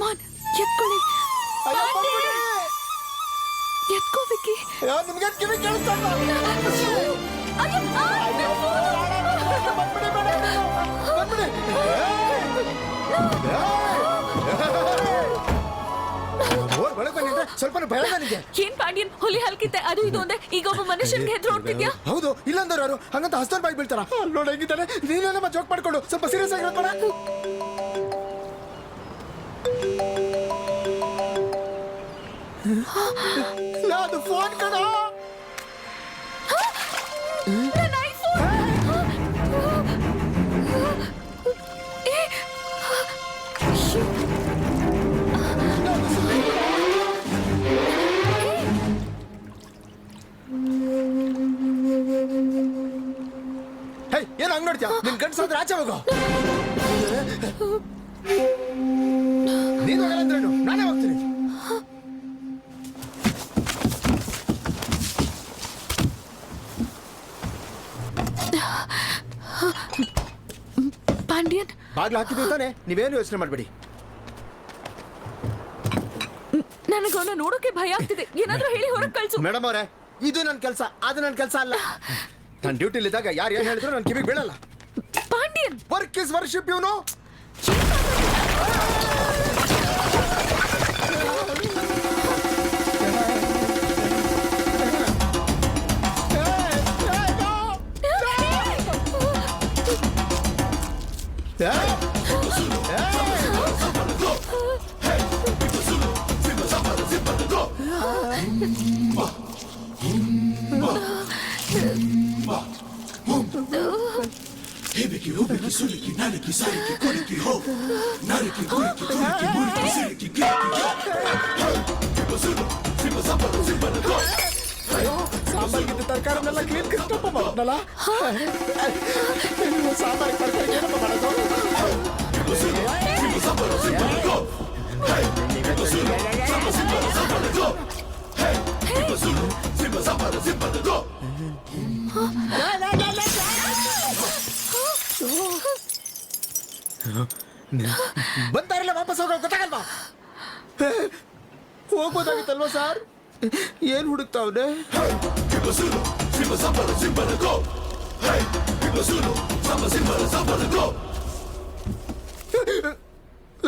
ಕಮಾನ್ ಎತ್ಕೊಳ್ಳಿ. ಎತ್ಕೋ ವಿಕ್ಕಿ. ನಿಮ್ಗೆ ಕಿವಿ ಕೇಳಿಸ್ತಲ್ಲ ಸ್ವಲ್ಪ ಭಯ ನನಗೆ ಏನ್ ಪಾಂಡಿಯನ್ ಹುಲಿ ಹಲ್ಕಿತ್ತೆ ಅದು ಇದು ಒಂದೇ ಈಗ ಒಬ್ಬ ಮನುಷ್ಯನ್ಗೆ ಹೆದ್ರು ಹೊಡ್ತಿದ್ಯಾ ಹೌದು ಇಲ್ಲಂದ್ರೆ ಯಾರು? ಹಂಗಂತ ಹಸ್ತನ್ ಬಾಯಿ ಬೀಳ್ತಾರ? ನೋಡಿ ಹೆಂಗಿದ್ದಾನೆ? ನೀನೇ ನಮ್ಮ ಜೋಕ್ ಮಾಡ್ಕೊಂಡು ಸ್ವಲ್ಪ ಸೀರಿಯಸ್ ಆಗಿರೋ ಅದು ಫೋನ್ ಕಣ. ಹೇ ಏನ್ ಹಂಗ್ ನೋಡ್ತೀಯ? ನಿನ್ ಗಂಡ್ಸಾದ್ರೆ ಆಚೆ ಹೋಗು. ಬಾಗ್ಲು ಹಾಕಿದ್ರು ತಾನೆ? ನೀವೇನು ಯೋಚನೆ ಮಾಡಬೇಡಿ. ನನಗೆ ಅವನ ನೋಡೋಕೆ ಭಯ ಆಗ್ತಿದೆ. ಏನಾದ್ರೂ ಹೇಳಿ ಹೊರಗೆ ಕಳ್ಸು. ಮೇಡಮ್ ಅವರೇ ಇದು ನನ್ನ ಕೆಲಸ ಅದು ನನ್ನ ಕೆಲಸ ಅಲ್ಲ. ನಾನು ಡ್ಯೂಟಿಲಿದ್ದಾಗ ಯಾರು ಏನು ಹೇಳಿದ್ರು ನನ್ನ ಕಿವಿಗೆ ಬೀಳಲ್ಲ. ಪಾಂಡಿಯನ್! ವರ್ಕ್ ಇಸ್ ವರ್ಷಿಪ್ ಇವನು Hibiki, hubiki, suliki, nariki, sariki, koriki, ho. Nariki, kuriki, kuriki, buriki, siriki. Go. Hey, Simba Zulu, Simba Zappa, Simba the Go. ಬಂದಾರಿಲ್ಲ ವಾಪಸ್ ಹೋಗೋ ಗೊತ್ತಾಗಲ್ವಾ ಹೋಗ್ಬೋದಾಗಿತ್ತಲ್ವಾ ಸರ್ ಏನ್ ಹುಡುಕ್ತಾವ್ರೆ Simba samba, the Go. Hey, people Zulu, samba, Simba, Zappa the Go.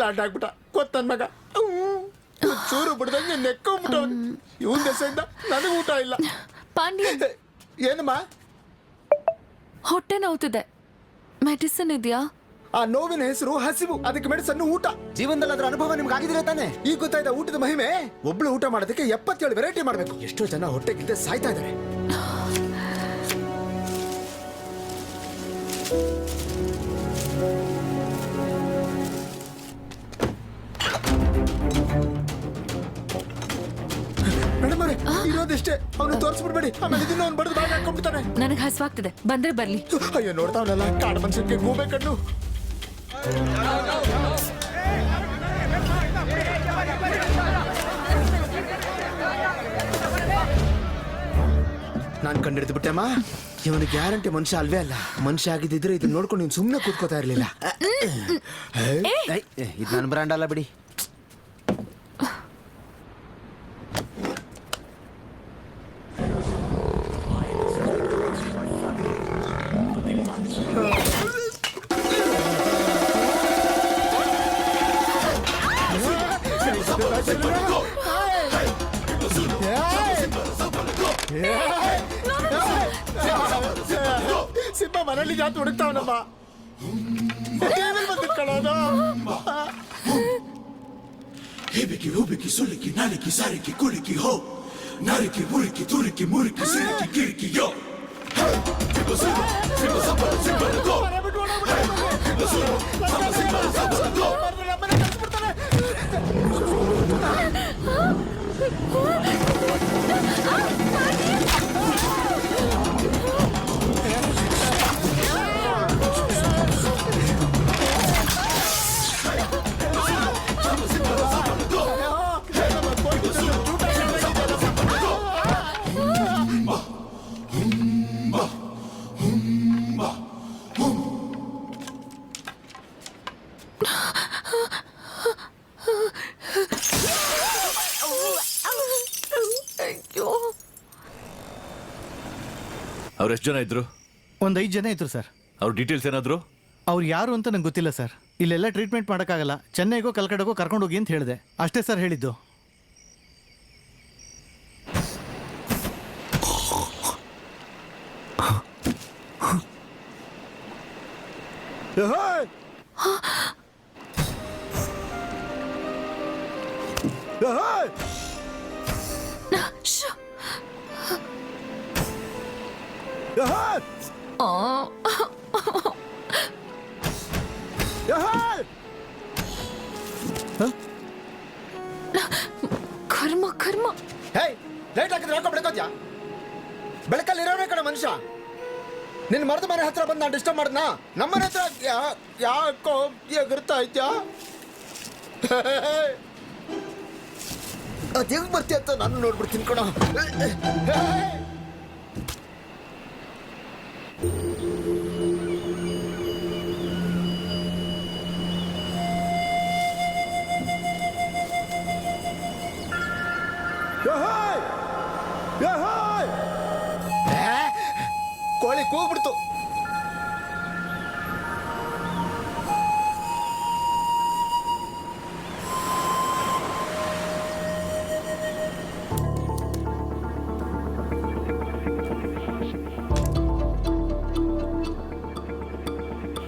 Lad ಆಗ್ಬಿಟ್ಟ ಗೊತ್ತನ್ ಮಗ. ಚೂರು ಬಿಡ್ದಂಗೆ ನೆಕ್ಕೊಂಬಿಟ್ಟ ಇವನ್ ದೆಸೆಯಿಂದ ನನಗೆ ಊಟ ಇಲ್ಲ. ಪಾಂಡ್ಯನ್ ಏನಮ್ಮ? ಹೊಟ್ಟೆ ನೋವುತ್ತಿದೆ ಮೆಡಿಸಿನ್ ಇದೆಯಾ? ಆ ನೋವಿನ ಹೆಸರು ಹಸಿವು ಅದಕ್ಕೆ ಮೆಡಿಸನ್ ಊಟ. ಜೀವನದಲ್ಲಿ ಅದರ ಅನುಭವ ನಿಮ್ಗೆ ಆಗಿದ್ರೆ ತಾನೆ? ಈಗ ಗೊತ್ತಾಯ್ತಾ ಊಟದ ಮಹಿಮೆ? ಒಬ್ಳು ಊಟ ಮಾಡೋದಕ್ಕೆ ಎಪ್ಪತ್ತೇಳು ವೆರೈಟಿ ಮಾಡಬೇಕು. ಎಷ್ಟೋ ಜನ ಹೊಟ್ಟೆಗಿಲ್ಲದೆ ಸಾಯ್ತಾ ಇದಾರೆ. ಮೇಡಮ್ ಅವರೇ ಇರೋದಷ್ಟೇ. ಅವನು ತೋರಿಸ್ಬಿಡ್ಬೇಡಿ. ಆಮೇಲೆ ಇದನ್ನ ಅವ್ನು ಬಡದು ಬಾಗಿ ಹಾಕೊಂಡ್ಬಿಡ್ತಾನೆ ನನಗೆ ಹಸುವಾಗ್ತದೆ. ಬಂದ್ರೆ ಬರ್ಲಿ. ಅಯ್ಯೋ ನೋಡ್ತಾವನಲ್ಲ ಕಾಡು ಮನುಷ್ಯಕ್ಕೆ ಗೂಬೆ ಕಣ್ಣು. ನಾನ್ ಕಂಡಿಡ್ದು ಬಿಟ್ಟೆಮ್ಮ ಇವನು ಗ್ಯಾರಂಟಿ ಮನುಷ್ಯ ಅಲ್ವೇ ಅಲ್ಲ? ಮನುಷ್ಯ ಆಗಿದ್ದಿದ್ರೆ ಇದನ್ನ ನೋಡ್ಕೊಂಡು ನೀನು ಸುಮ್ಮನೆ ಕೂತ್ಕೋತಾ ಇರ್ಲಿಲ್ಲ. ಇದು ನನ್ನ ಬ್ರ್ಯಾಂಡ್ ಅಲ್ಲ ಬಿಡಿ. ಸಿಂಹ ಮನೇಲಿ ಜಾತ್ ಹುಡುಕ್ತಾವನಮ್ಮ table ಬಂದಿಟ್ಕೊಳ್ಳೋದು Hibiki, hubiki, suliki, naliki, sariki, kuliki, ho. Nariki, muriki, turiki, muriki, siliki, kiriki, yo. Hey, Simba Zulu, Simba Zappa, Simba the Go. Hey, Simba Zulu, Zappa, Simba, ಅವ್ರು ಎಷ್ಟು ಜನ ಇದ್ರು? ಒಂದು ಐದು ಜನ ಇದ್ರು ಸರ್. ಅವ್ರ ಡೀಟೇಲ್ಸ್ ಏನಾದ್ರು? ಅವ್ರು ಯಾರು ಅಂತ ನಂಗೆ ಗೊತ್ತಿಲ್ಲ ಸರ್. ಇಲ್ಲೆಲ್ಲ ಟ್ರೀಟ್ಮೆಂಟ್ ಮಾಡೋಕ್ಕಾಗಲ್ಲ. ಚೆನ್ನೈಗೋ ಕಲ್ಕಡೆಗೋ ಕರ್ಕೊಂಡೋಗಿ ಅಂತ ಹೇಳಿದೆ. ಅಷ್ಟೇ ಸರ್ ಹೇಳಿದ್ದು. ಶ್ಶ್! ಏಹೋಯ್! ಆ, ಏಹೋಯ್! ಕರ್ಮ ಕರ್ಮ. ಹೇ ಲೈಟ್ ಹಾಕಿದ್ರೆ ಯಾಕೋ ಬೆಳಕೋದ್ಯಾ? ಬೆಳಕಲ್ಲಿ ಇರೋನೇ ಕಣ ಮನುಷ್ಯ. ನಿನ್ನ ಮರದ ಮನೆ ಹತ್ರ ಬಂದು ನಾನು ಡಿಸ್ಟರ್ಬ್ ಮಾಡ್ದಾ ನಮ್ಮನೆ ಹತ್ರ ಯಾ- ಯಾಕೋ ಎಗರ್ತಾ ಐತ್ಯಾ ಅದು ಹೆಂಗ್ ಬರ್ತೀಯ ಅಂತ ನಾನು ನೋಡ್ಬಿಡ್ತೀನಿ ಕಣ. ಕೋಳಿ ಕೂಗ್ಬಿಡ್ತು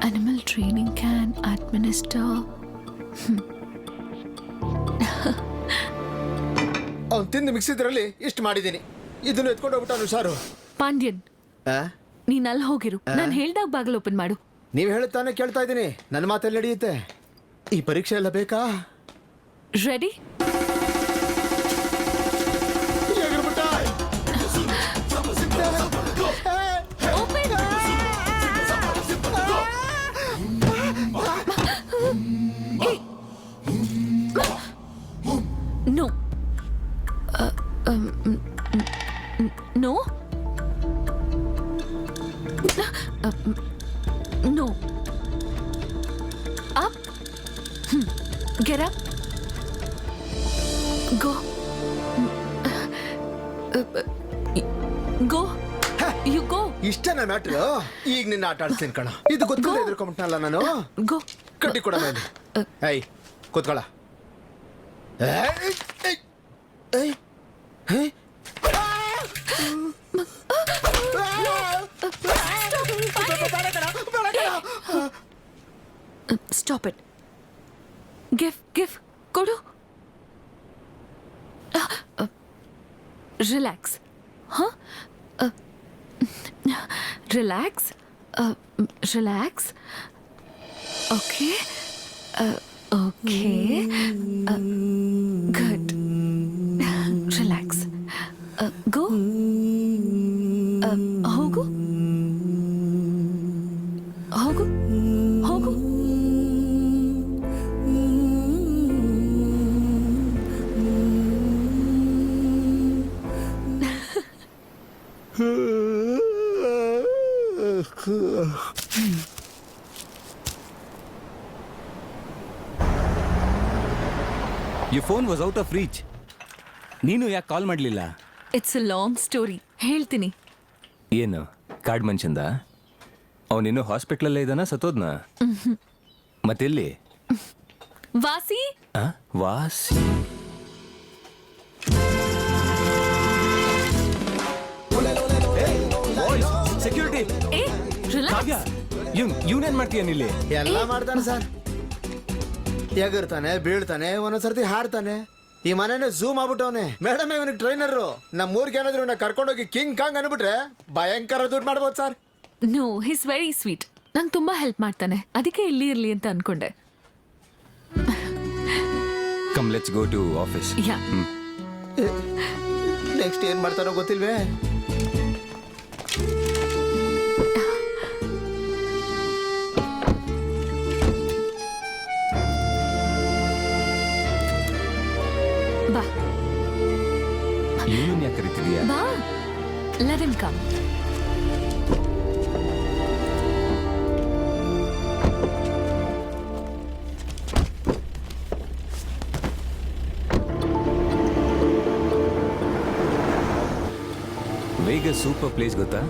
Animal training can administer ಅವ್ನು ತಿಂದು ಮಿಕ್ಸಿದ್ರಲ್ಲಿ ಇಷ್ಟು ಮಾಡಿದ್ದೀನಿ. ಇದನ್ನು ಎತ್ಕೊಂಡು ಹೋಗ್ಬಿಟ್ಟು ಸಾರು. ಪಾಂಡ್ಯನ್ ನೀನ್ ಅಲ್ಲಿ ಹೋಗಿರು. ನಾನು ಹೇಳ್ದಾಗ ಬಾಗಿಲು ಓಪನ್ ಮಾಡು. ನೀವ್ ಹೇಳುತ್ತಾನೆ ಕೇಳ್ತಾ ಇದ್ದೀನಿ. ನನ್ನ ಮಾತಲ್ಲಿ ನಡೆಯುತ್ತೆ. ಈ ಪರೀಕ್ಷೆ ಎಲ್ಲ ಬೇಕಾ? Ready no No. Up. Get up. Go. Go you go ಇಷ್ಟನ matter ಈಗ ನಿನ್ನ ಆಟ ಆಡ್ತೀನಿ ಕಣ ಇದು ಗೊತ್ತಿಲ್ಲ Go. ಎದುರ್ಕೊಂಬಿಟ್ನಲ್ಲ ನಾನು ಗೋ ಕಟ್ಟಿ ಕೊಡ ಮೇಲೆ ಏಯ್ ಕೂತ್ಕೊಳ ಏಯ್, ಏಯ್, ಏಯ್. ಸ್ಟಾಪ್ ಇಟ್ ಗಿಫ್ ಗಿಫ್ ಕೊಡು ರಿಲ್ಯಾಕ್ಸ್ ಹಾಂ relax relax okay okay go ಹೋಗು ಹೋಗು ಹೋಗು you phone was out of reach ನೀನು ಯಾಕೆ ಕಾಲ್ ಮಾಡಲಿಲ್ಲ? ಇಟ್ಸ್ ಅ ಲಾಂಗ್ ಸ್ಟೋರಿ ಹೇಳ್ತೀನಿ. ಏನು? ಕಾಡ್ ಮನ್ಷಂದ ಅವನಿನ್ನೂ ಹಾಸ್ಪಿಟ್ಲಲ್ಲೇ ಇದ್ದಾನ ಸತ್ತೋದ್ನ? ಮತ್ತೆಲ್ಲಿ ವಾಸಿ? ಆ? ವಾಸ್. ಸೆಕ್ಯೂರಿಟಿ ಏ ಕಾವ್ಯ ರಿಲ್ಯಾಕ್ಸ್ ಇವ್ನ್ ಇವನೇನ್ ಮಾಡ್ತೀಯ ಇಲ್ಲಿ? ಎಲ್ಲ ಮಾಡ್ತಾನೆ ಸರ್. ಎಗರ್ತಾನೆ ಬೀಳ್ತಾನೆ ಒಂದೊಂದ್ಸರ್ತಿ ಹಾರ್ತಾನೆ ಈ ಮನೇನೆ ಝೂಮ್ ಆಗ್ಬಿಟ್ಟವನೆ. ಮೇಡಮ್ ಇವನಿಗೆ ಟ್ರೈನರ್ ನಮ್ಮ ಊರಿಗೆ ಏನಾದ್ರು ಇವ್ನ ಕರ್ಕೊಂಡೋಗಿ ಕಿಂಗ್ ಕಾಂಗ್ ಅನ್ಬಿಟ್ರೆ ಭಯಂಕರ ದುಡ್ಡು ಮಾಡ್ಬೋದು sir. No he's very sweet ನಂಗೆ ತುಂಬಾ ಹೆಲ್ಪ್ ಮಾಡ್ತಾನೆ. ಅದಕ್ಕೆ ಇಲ್ಲಿ ಇರ್ಲಿ ಅಂತ ಅನ್ಕೊಂಡೆ. Come let's go to office ya next ಏನ್ ಮಾಡ್ತಾರೋ ಗೊತ್ತಿಲ್ವೇ? here. Ma, let him come. Vegas super place, Gota.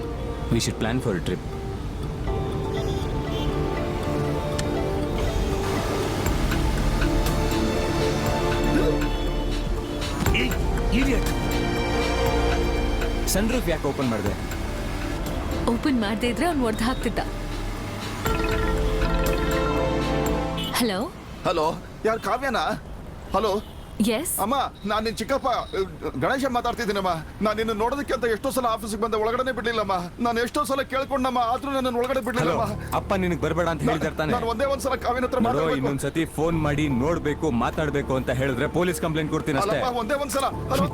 We should plan for a trip. Sunroof ಯಾಕೆ ಓಪನ್ ಮಾಡಿದೆ? ಓಪನ್ ಮಾಡದೇ ಇದ್ರೆ ಅವ್ನು ಒಡೆದು ಹಾಕ್ತಿದ್ದ. ಹಲೋ ಹಲೋ ಯಾರು ಕಾವ್ಯನಾ? ಹಲೋ ಎಸ್ ಅಮ್ಮ ನಾನು ನಿನ್ ಚಿಕ್ಕಪ್ಪ ಗಣೇಶ ಮಾತಾಡ್ತಿದ್ದೀನಮ್ಮ. ನಾನು ನಿನ್ನ ನೋಡೋದಕ್ಕೆ ಅಂತ ಎಷ್ಟೋ ಸಲ ಆಫೀಸಿಗೆ ಬಂದ ಒಳಗಡೆ ಬಿಡ್ಲಿಲ್ಲಮ್ಮ. ನಾನು ಎಷ್ಟೋ ಸಲ ಕೇಳ್ಕೊಂಡಮ್ಮ ಆದ್ರೂ ನನ್ನ ಒಳಗಡೆ ಬಿಡ್ಲಿಲ್ಲ ಬಿಡ್ಲಿಲ್ಲಮ್ಮ. ಅಪ್ಪ ನಿನಗೆ ಬರಬೇಡ ಅಂತ ಹೇಳಿದಾರೆ ತಾನೆ. ನಾನು ಒಂದೇ ಒಂದ್ಸಲ ಕಾವ್ಯನ ಹತ್ರ ನೋಡು ಇನ್ನೊಂದು ಇನ್ನೊಂದ್ಸತಿ ಫೋನ್ ಮಾಡಿ ನೋಡ್ಬೇಕು ಮಾತಾಡ್ಬೇಕು ಅಂತ ಹೇಳಿದ್ರೆ ಪೊಲೀಸ್ ಕಂಪ್ಲೇಂಟ್ ಕೊಡ್ತೀನಿ ಅಷ್ಟೇ ಅಲ್ಲಪ್ಪ ಒಂದೇ ಒಂದ್ಸಲ. ಹಲೋ